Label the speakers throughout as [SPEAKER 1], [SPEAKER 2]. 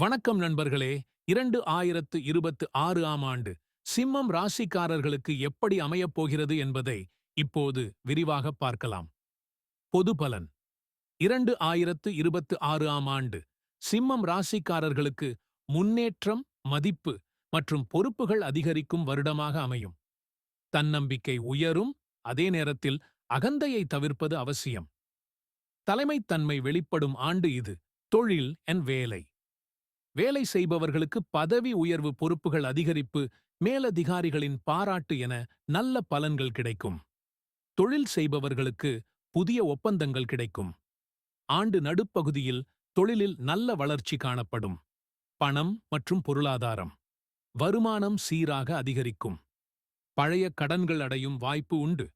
[SPEAKER 1] வணக்கம் நண்பர்களே இரண்டு ஆயிரத்து இருபத்து ஆறு ஆம் ஆண்டு சிம்மம் ராசிக்காரர்களுக்கு எப்படி அமையப் போகிறது என்பதை இப்போது விரிவாக பார்க்கலாம். பொது பலன். இரண்டு ஆயிரத்து இருபத்து ஆறு ஆம் ஆண்டு சிம்மம் ராசிக்காரர்களுக்கு முன்னேற்றம் மதிப்பு மற்றும் பொறுப்புகள் அதிகரிக்கும் வருடமாக அமையும். தன்னம்பிக்கை உயரும் அதே நேரத்தில் அகந்தையை தவிர்ப்பது அவசியம். தலைமைத்தன்மை வெளிப்படும் ஆண்டு இது தொழில் என் வேலை. வேலை செய்பவர்களுக்கு பதவி உயர்வு பொறுப்புகள் அதிகரிப்பு மேலதிகாரிகளின் பாராட்டு என நல்ல பலன்கள் கிடைக்கும். தொழில் செய்பவர்களுக்கு புதிய ஒப்பந்தங்கள் கிடைக்கும். ஆண்டு நடுப்பகுதியில் தொழிலில் நல்ல வளர்ச்சி காணப்படும். பணம் மற்றும் பொருளாதாரம். வருமானம் சீராக அதிகரிக்கும். பழைய கடன்கள் அடையும் வாய்ப்பு உண்டு.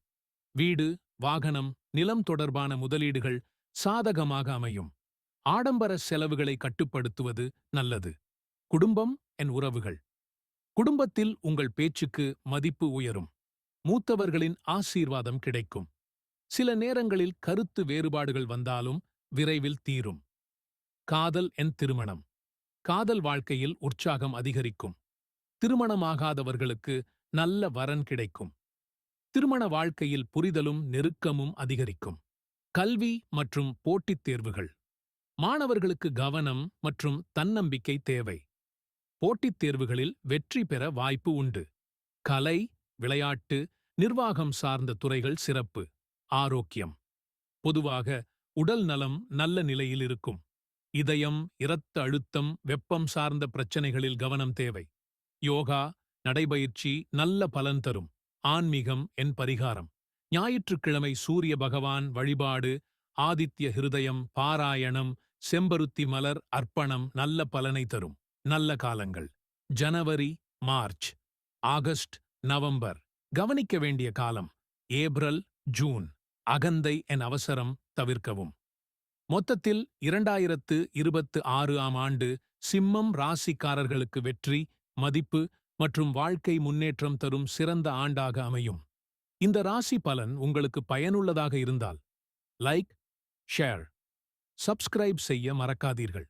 [SPEAKER 1] வீடு வாகனம் நிலம் தொடர்பான முதலீடுகள் சாதகமாக அமையும். ஆடம்பர செலவுகளை கட்டுப்படுத்துவது நல்லது. குடும்பம் என் உறவுகள். குடும்பத்தில் உங்கள் பேச்சுக்கு மதிப்பு உயரும். மூத்தவர்களின் ஆசீர்வாதம் கிடைக்கும். சில நேரங்களில் கருத்து வேறுபாடுகள் வந்தாலும் விரைவில் தீரும். காதல் என் திருமணம். காதல் வாழ்க்கையில் உற்சாகம் அதிகரிக்கும். திருமணமாகாதவர்களுக்கு நல்ல வரன் கிடைக்கும். திருமண வாழ்க்கையில் புரிதலும் நெருக்கமும் அதிகரிக்கும். கல்வி மற்றும் போட்டித் தேர்வுகள். மாணவர்களுக்கு கவனம் மற்றும் தன்னம்பிக்கை தேவை. போட்டித் தேர்வுகளில் வெற்றி பெற வாய்ப்பு உண்டு. கலை விளையாட்டு நிர்வாகம் சார்ந்த துறைகள் சிறப்பு. ஆரோக்கியம். பொதுவாக உடல் நலம் நல்ல நிலையில் இருக்கும். இதயம் இரத்த அழுத்தம் வெப்பம் சார்ந்த பிரச்சனைகளில் கவனம் தேவை. யோகா நடைபயிற்சி நல்ல பலன் தரும். ஆன்மீகம் என் பரிகாரம். ஞாயிற்றுக்கிழமை சூரிய பகவான் வழிபாடு ஆதித்ய ஹிருதயம் பாராயணம் செம்பருத்தி மலர் அர்ப்பணம் நல்ல பலனை தரும். நல்ல காலங்கள். ஜனவரி மார்ச் ஆகஸ்ட் நவம்பர். கவனிக்க வேண்டிய காலம். April June. அகந்தை என் அவசரம் தவிர்க்கவும். மொத்தத்தில் இரண்டாயிரத்து இருபத்து ஆறு ஆம் ஆண்டு சிம்மம் ராசிக்காரர்களுக்கு வெற்றி மதிப்பு மற்றும் வாழ்க்கை முன்னேற்றம் தரும் சிறந்த ஆண்டாக அமையும். இந்த ராசி பலன் உங்களுக்கு பயனுள்ளதாக இருந்தால் லைக் ஷேர். சப்ஸ்கிரைப் செய்ய மறக்காதீர்கள்.